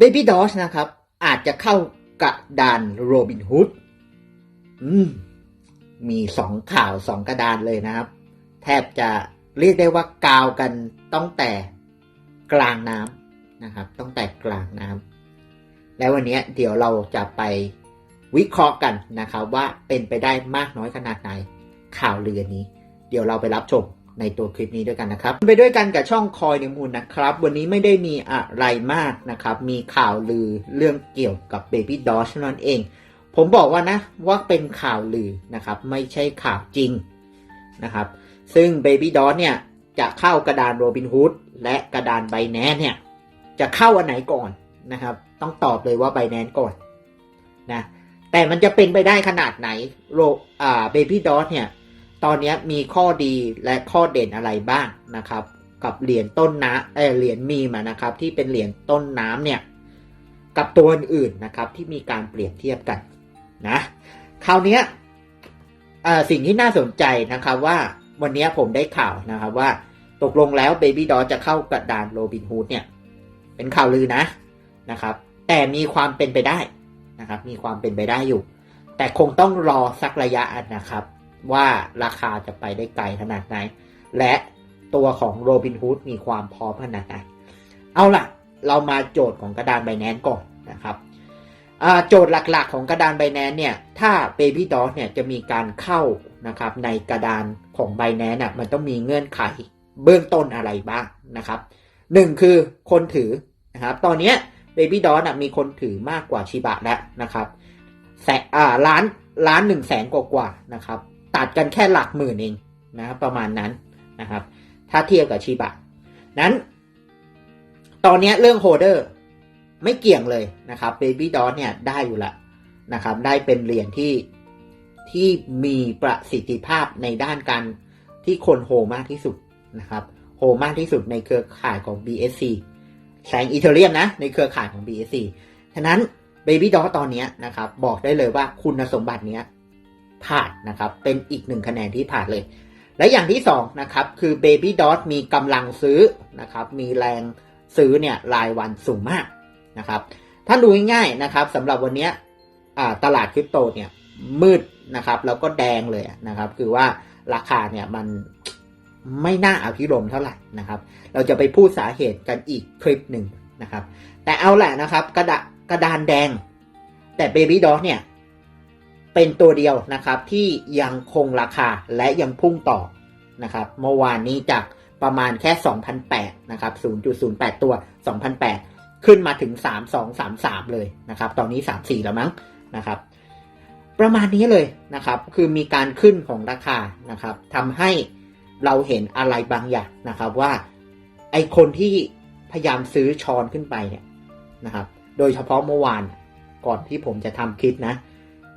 Baby d o s นะครับ อาจจะเข้ากระดานโรบิน h ุ o อืม มีสองข่าวสองกระดานเลยนะครับ แทบจะเรียกได้ว่ากาวกันตั้งแต่กลางน้ำนะครับตั้งแต่กลางน้ำแล้ววันนี้เดี๋ยวเราจะไปวิเคราะห์กันนะครับ ว่าเป็นไปได้มากน้อยขนาดไหนข่าวเรือนี้ เดี๋ยวเราไปรับชม ในตัวคลิปนี้ด้วยกันนะครับ ไปด้วยกันกับช่องคอยในมูลนะครับ วันนี้ไม่ได้มีอะไรมากนะครับ มีข่าวลือเรื่องเกี่ยวกับ Baby d o ชนั่นเอง ผมบอกว่านะว่าเป็นข่าวลือนะครับ ไม่ใช่ข่าวจริงนะครับ ซึ่ง Baby d o เนี่ยจะเข้ากระดานโรบิน h ุ o และกระดานไบแนนเนี่ยจะเข้าอันไหนก่อนนะครับ ต้องตอบเลยว่าไบแนนก่อนนะแต่มันจะเป็นไปได้ขนาดไหนโรอ่า Baby d o เนี่ย ตอนนี้มีข้อดีและข้อเด่นอะไรบ้างนะครับ กับเหรียญต้นน้ำเออเหรียญมีมานะครับ ที่เป็นเหรียญต้นน้ำเนี่ยกับตัวอื่นๆนะครับที่มีการเปรียบเทียบกันนะคราวนี้สิ่งที่น่าสนใจนะครับว่าวันนี้ผมได้ข่าวนะครับว่าตกลงแล้วเบบี้ดอจะเข้ากระดานโรบินฮูดเนี่ย เป็นข่าวลือนะนะครับ แต่มีความเป็นไปได้นะครับ มีความเป็นไปได้อยู่ แต่คงต้องรอสักระยะนะครับ ว่าราคาจะไปได้ไกลขนาดไหน และตัวของโรบินฮูดมีความพร้อมขนาดไหน เอาล่ะ เรามาโจทย์ของกระดานไบแนนก่อนนะครับโจทย์หลักๆ ของกระดานไบแนนเนี่ย ถ้า Baby d o g เนี่ยจะมีการเข้านะครับในกระดานของไบแนนน่ะมันต้องมีเงื่อนไขเบื้องต้นอะไรบ้างนะครับหนึ่งคือคนถือนะครับตอนเนี้ย Baby d o g น่ะมีคนถือมากกว่าชิบะแล้วนะครับแสนอ่าล้านล้านหนึ่งแสนกว่าๆนะครับ ตัดกันแค่หลักหมื่นเองนะครับประมาณนั้นนะครับ ถ้าเทียบกับชิบะนั้น ตอนนี้เรื่องโฮเดอร์ไม่เกี่ยงเลยนะครับ Baby d o g เนี่ยได้อยู่ละนะครับ ได้เป็นเหรียญที่ที่มีประสิทธิภาพในด้านการที่คนโฮมากที่สุดนะครับ โฮมากที่สุดในเครือข่ายของ BSC แสงอีเทเรียมนะ ในเครือข่ายของ BSC ฉะนั้น Baby d o g ตอนนี้นะครับ บอกได้เลยว่าคุณสมบัติเนี้ย ผ่านนะครับ เป็นอีกหนึ่งคะแนนที่ผ่านเลย และอย่างที่สองนะครับ คือ Baby d o t มีกำลังซื้อนะครับ มีแรงซื้อเนี่ยรายวันสูงมากนะครับ ถ้าดูง่ายๆนะครับสำหรับวันนี้ตลาดคริปโตเนี่ยมืดนะครับแล้วก็แดงเลยนะครับ คือว่าราคาเนี่ยมันไม่น่าอภิรมเท่าไหร่นะครับ เราจะไปพูดสาเหตุกันอีกคลิปหนึ่งนะครับ แต่เอาแหละนะครับ กระดากระดานแดง แต่ Baby d o g เนี่ย เป็นตัวเดียวนะครับที่ยังคงราคาและยังพุ่งต่อนะครับเมื่อวานนี้จากประมาณแค่ 2,008นะครับ 0.08 ตัว 2,008 ขึ้นมาถึง 3233 เลยนะครับ ตอนนี้ 34 แล้วมั้งนะครับ ประมาณนี้เลยนะครับ คือมีการขึ้นของราคานะครับทำให้เราเห็นอะไรบางอย่างนะครับว่าไอคนที่พยายามซื้อช้อนขึ้นไปเนี่ยนะครับ โดยเฉพาะเมื่อวานก่อนที่ผมจะทำคลิปนะ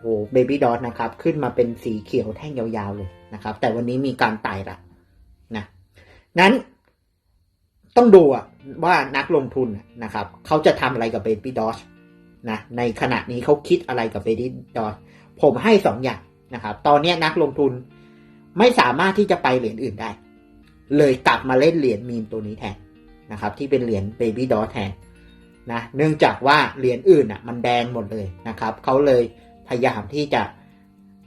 โอ้เบบี้ดอทนะครับ ขึ้นมาเป็นสีเขียวแท่งยาวๆเลยนะครับ แต่วันนี้มีการไต่ละนะนั้นต้องดูว่านักลงทุนนะครับ เขาจะทำอะไรกับเบบี้ดอทนะในขณะนี้เขาคิดอะไรกับเบบี้ดอทผมให้สองอย่างนะครับ ตอนนี้นักลงทุนไม่สามารถที่จะไปเหรียญอื่นได้ เลยกลับมาเล่นเหรียญมีมตัวนี้แทนนะครับ ที่เป็นเหรียญเบบี้ดอทแทนนะเนื่องจากว่าเหรียญอื่นอะ มันแดงหมดเลยนะครับเขาเลย พยายามที่จะ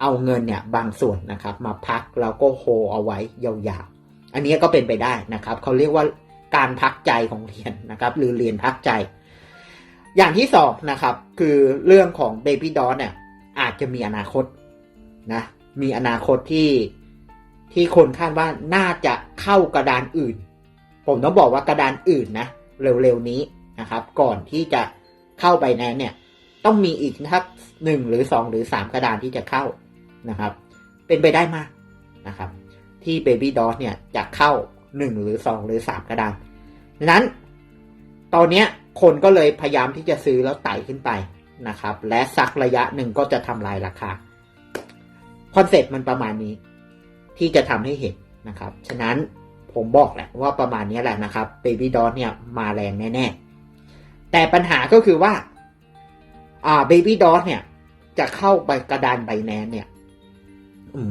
เอาเงินเนี่ยบางส่วนนะครับมาพักแล้วก็โฮเอาไว้ยาวๆ อันนี้ก็เป็นไปได้นะครับเขาเรียกว่าการพักใจของเหรียญนะครับ หรือเหรียญพักใจ อย่างที่สองนะครับ คือเรื่องของ Baby d o g เนี่ยอาจจะมีอนาคตนะมีอนาคตที่ที่คนคาดว่าน่าจะเข้ากระดานอื่น ผมต้องบอกว่ากระดานอื่นนะเร็วๆนี้นะครับ ก่อนที่จะเข้าไปแนนเนี่ย ต้องมีอีกทักหนึ่งหรือสองหรือสามกระดานที่จะเข้านะครับ เป็นไปได้มากนะครับ ที่ Baby d o g เนี่ยจะเข้าหนึ่งหรือสองหรือสามกระดานนั้น ตอนนี้คนก็เลยพยายามที่จะซื้อแล้วไต่ขึ้นไปนะครับ และสักระยะหนึ่งก็จะทำลายราคาคอนเซ็ปต์มันประมาณนี้ ที่จะทำให้เห็นนะครับ ฉะนั้นผมบอกแหละว่าประมาณนี้แหละนะครับ Baby d o g เนี่ยมาแรงแน่ ๆ แต่ปัญหาก็คือว่า อ่า Baby d o g เนี่ย จะเข้าไปกระดานไบแนนเนี่ย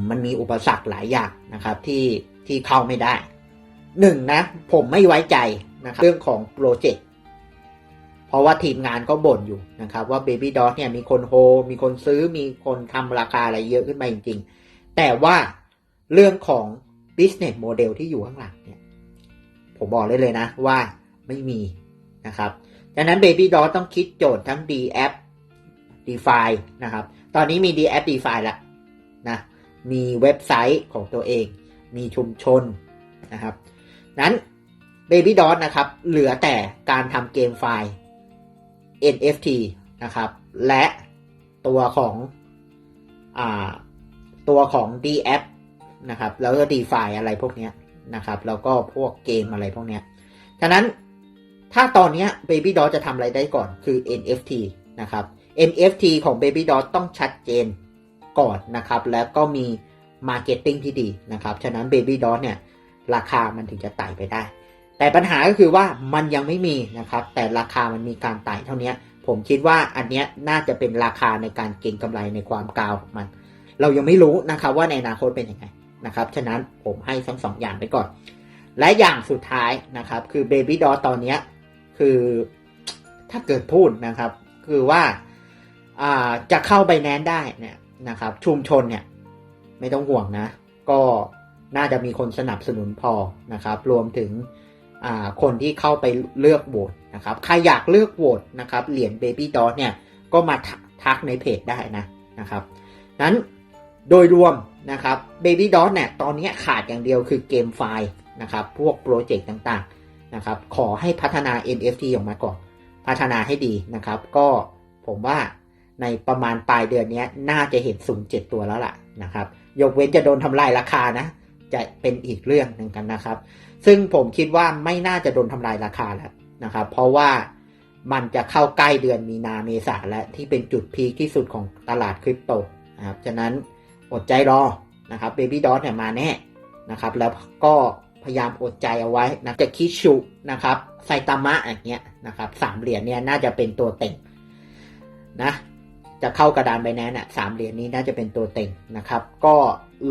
มันมีอุปสรรคหลายอย่างนะครับ ที่ที่เข้าไม่ได้หนึ่งนะ ผมไม่ไว้ใจนะครับเรื่องของโปรเจกต์เพราะว่าทีมงานก็บ่นอยู่นะครับ ว่า Baby d o g เนี่ยมีคนโฮมีคนซื้อมีคนทำราคาอะไรเยอะขึ้นไปจริง ๆ แต่ว่าเรื่องของ business model ที่อยู่ข้างหลังเนี่ย ผมบอกเลยเลยนะว่าไม่มีนะครับดังนั้น Baby d o g ต้องคิดโจทย์ทั้ง D app DeFi นะครับ ตอนนี้มี D app DeFi แล้วนะ มีเว็บไซต์ของตัวเอง มีชุมชนนะครับ นั้น Baby d o t นะครับ เหลือแต่การทำเกมไฟล์ NFT นะครับ และตัวของอ่าตัวของ D a p นะครับ แล้วก็ DeFi อะไรพวกเนี้ยนะครับ แล้วก็พวกเกมอะไรพวกเนี้ยฉะนั้นถ้าตอนนี้ Baby d o t จะทำอะไรได้ก่อนคือ NFT นะครับ NFT ของ Baby d o t ต้องชัดเจนก่อนนะครับ แล้วก็มี Marketing ที่ดีนะครับ ฉะนั้น Baby d o t เนี่ย ราคามันถึงจะไต่ไปได้ แต่ปัญหาก็คือว่ามันยังไม่มีนะครับ แต่ราคามันมีการไต่เท่านี้ ผมคิดว่าอันเนี้ยน่าจะเป็นราคาในการเก็งกำไรในความกาวของมัน เรายังไม่รู้นะครับว่าในอนาคตเป็นยังไงนะครับ ฉะนั้นผมให้ทั้งสองอย่างไปก่อน และอย่างสุดท้ายนะครับ คือ Baby d o ตอนนี้คือถ้าเกิดพูดนะครับ คือว่า จะเข้าไปแนนได้เนี่ยนะครับ ชุมชนเนี่ยไม่ต้องห่วงนะ ก็น่าจะมีคนสนับสนุนพอนะครับ รวมถึงคนที่เข้าไปเลือกโหวตนะครับ ใครอยากเลือกโหวตนะครับ เหรียญ Baby d o t เนี่ยก็มาทักในเพจได้นะนะครับนั้นโดยรวมนะครับ Baby d o t เนี่ยตอนนี้ขาดอย่างเดียวคือเกมไฟล์นะครับ พวกโปรเจกต์ต่างๆนะครับ ขอให้พัฒนา NFT ออกมาก่อน พัฒนาให้ดีนะครับ ก็ผมว่า ในประมาณปลายเดือนนี้น่าจะเห็นสูงเจ็ดตัวแล้วล่ะนะครับ ยกเว้นจะโดนทำลายราคานะ จะเป็นอีกเรื่องหนึ่งกันนะครับ ซึ่งผมคิดว่าไม่น่าจะโดนทำลายราคาแล้วนะครับ เพราะว่ามันจะเข้าใกล้เดือนมีนาเมษาและที่เป็นจุดพีคที่สุดของตลาดคริปโตนะครับฉะนั้นอดใจรอนะครับ Baby d o t เนี่ยมาแน่นะครับ แล้วก็พยายามอดใจเอาไว้นะจะคิชุนะครับไซตามะอย่างเงี้ยนะครับสามเหรียญเนี่ยน่าจะเป็นตัวเต็งนะ จะเข้ากระดานใบแนนอะสามเหรียญนี้น่าจะเป็นตัวเต็งนะครับ ก็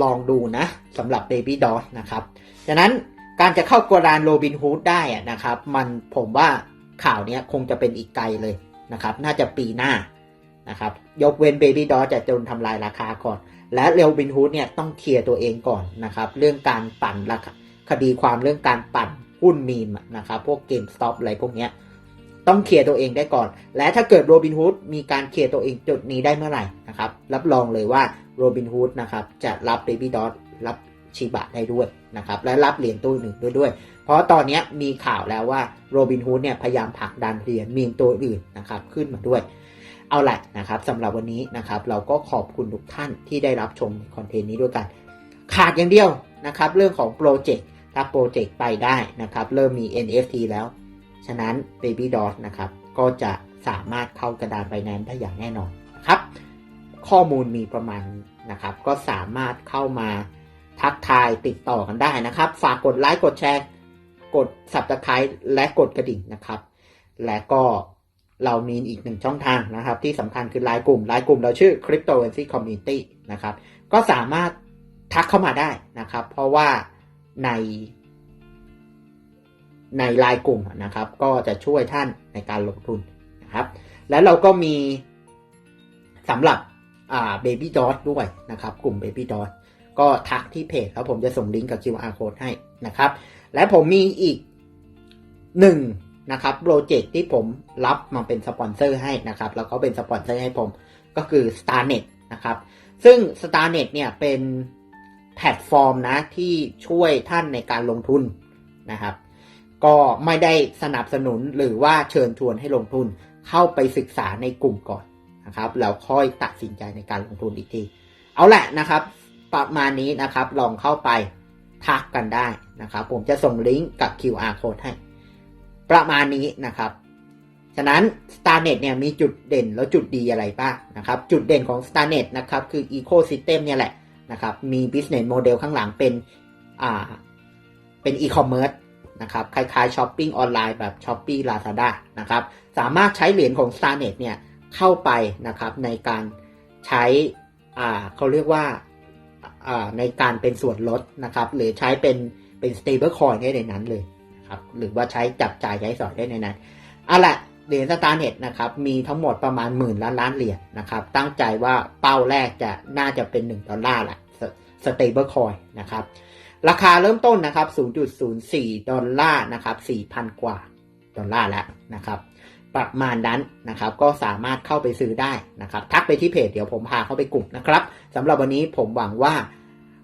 ลองดูนะสำหรับ Baby d o t นะครับดังนั้นการจะเข้ากระดานโรบินฮูดได้นะครับ มันผมว่าข่าวนี้คงจะเป็นอีกไกลเลยนะครับ น่าจะปีหน้านะครับ ยกเว้น Baby d o t จะโดนทำลายราคาก่อน และเรบินฮูดเนี่ยต้องเคลียร์ตัวเองก่อนนะครับ เรื่องการปั่นราคาคดีความเรื่องการปั่นหุ้นมีมนะครับ พวกเกมสต็อปอะไรพวกเนี้ย ต้องเคลียร์ตัวเองได้ก่อน และถ้าเกิดโรบินฮูดมีการเคลียร์ตัวเองจุดนี้ได้เมื่อไหร่นะครับ รับรองเลยว่าโรบินฮูดนะครับจะรับ Baby d o t รับชิบะได้ด้วยนะครับ และรับเหรียญตัวหนึ่งด้วยด้วย เพราะตอนนี้มีข่าวแล้วว่าโรบินฮูดเนี่ยพยายามผลักดันเหรียญมีมตัวอื่นนะครับขึ้นมาด้วย เอาละนะครับสำหรับวันนี้นะครับ เราก็ขอบคุณทุกท่านที่ได้รับชมคอนเทนต์นี้ด้วยกัน ขาดอย่างเดียวนะครับ เรื่องของโปรเจกต์ถ้าโปรเจกต์ไปได้นะครับ เริ่มมี NFT แล้ว ฉะนั้น Baby d o t นะครับก็จะสามารถเข้ากระดานไบแนนได้อย่างแน่นอนครับ ข้อมูลมีประมาณนี้นะครับ ก็สามารถเข้ามาทักทายติดต่อกันได้นะครับ ฝากกดไลค์กดแชร์ กด Subscribe และกดกระดิ่งนะครับ และก็เรามีอีกหนึ่งช่องทางนะครับ ที่สำคัญคือไลน์กลุ่มไลน์กลุ่มเราชื่อ Cryptocurrency Community นะครับ ก็สามารถทักเข้ามาได้นะครับ เพราะว่าใน ในไลน์กลุ่มนะครับ ก็จะช่วยท่านในการลงทุนนะครับ แล้วเราก็มีสำหรับอ่า Baby Dot ด้วยนะครับ กลุ่ม Baby Dot ก็ทักที่เพจแล้วผมจะส่งลิงก์กับ QR code ให้นะครับ และผมมีอีกหนึ่งนะครับโปรเจกต์ที่ผมรับมาเป็นสปอนเซอร์ให้นะครับ แล้วเขาเป็นสปอนเซอร์ให้ผมก็คือ StarNet นะครับ ซึ่ง StarNet เนี่ยเป็นแพลตฟอร์มนะที่ช่วยท่านในการลงทุนนะครับ ก็ไม่ได้สนับสนุนหรือว่าเชิญชวนให้ลงทุนเข้าไปศึกษาในกลุ่มก่อนนะครับแล้วค่อยตัดสินใจในการลงทุนอีกที เอาแหละนะครับ ประมาณนี้นะครับลองเข้าไปทักกันได้นะครับ ผมจะส่งลิงก์กับ QR code ให้ ประมาณนี้นะครับ ฉะนั้น StarNet เนี่ยมีจุดเด่นแล้วจุดดีอะไรบ้างนะครับ จุดเด่นของ StarNet นะครับคือ Ecosystem เนี่ยแหละนะครับ มี Business Model ข้างหลังเป็นอ่าเป็น E-commerce นะครับคล้ายๆช้อปปิ้งออนไลน์แบบ s h o p e e Lazada นะครับสามารถใช้เหรียญของ StarNet เนี่ยเข้าไปนะครับในการใช้อ่าเขาเรียกว่าอ่าในการเป็นส่วนลดนะครับหรือใช้เป็นเป็น stable coin ได้ในนั้นเลยนะครับหรือว่าใช้จับจ่ายใช้สอยได้ในนั้นเอาละเหรียญสตาร์เน็ตนะครับมีทั้งหมดประมาณหมื่นล้านล้านเหรียญนะครับตั้งใจว่าเป้าแรกจะน่าจะเป็น 1 ดอลลาร์แหละสเตเบิลคอยนะครับ ราคาเริ่มต้นนะครับ 0.04 ดอลลาร์นะครับ 4,000 กว่าดอลลาร์แล้วนะครับ ประมาณนั้นนะครับ ก็สามารถเข้าไปซื้อได้นะครับ ทักไปที่เพจเดี๋ยวผมพาเข้าไปกลุ่มนะครับสำหรับวันนี้ผมหวังว่า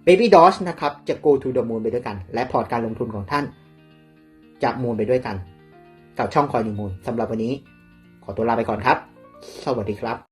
Baby Doge นะครับ จะ go to the moon ไปด้วยกัน และพอร์ตการลงทุนของท่าน จะมูนไปด้วยกัน กับช่องคอยนิมูลสำหรับวันนี้ ขอตัวลาไปก่อนครับ สวัสดีครับ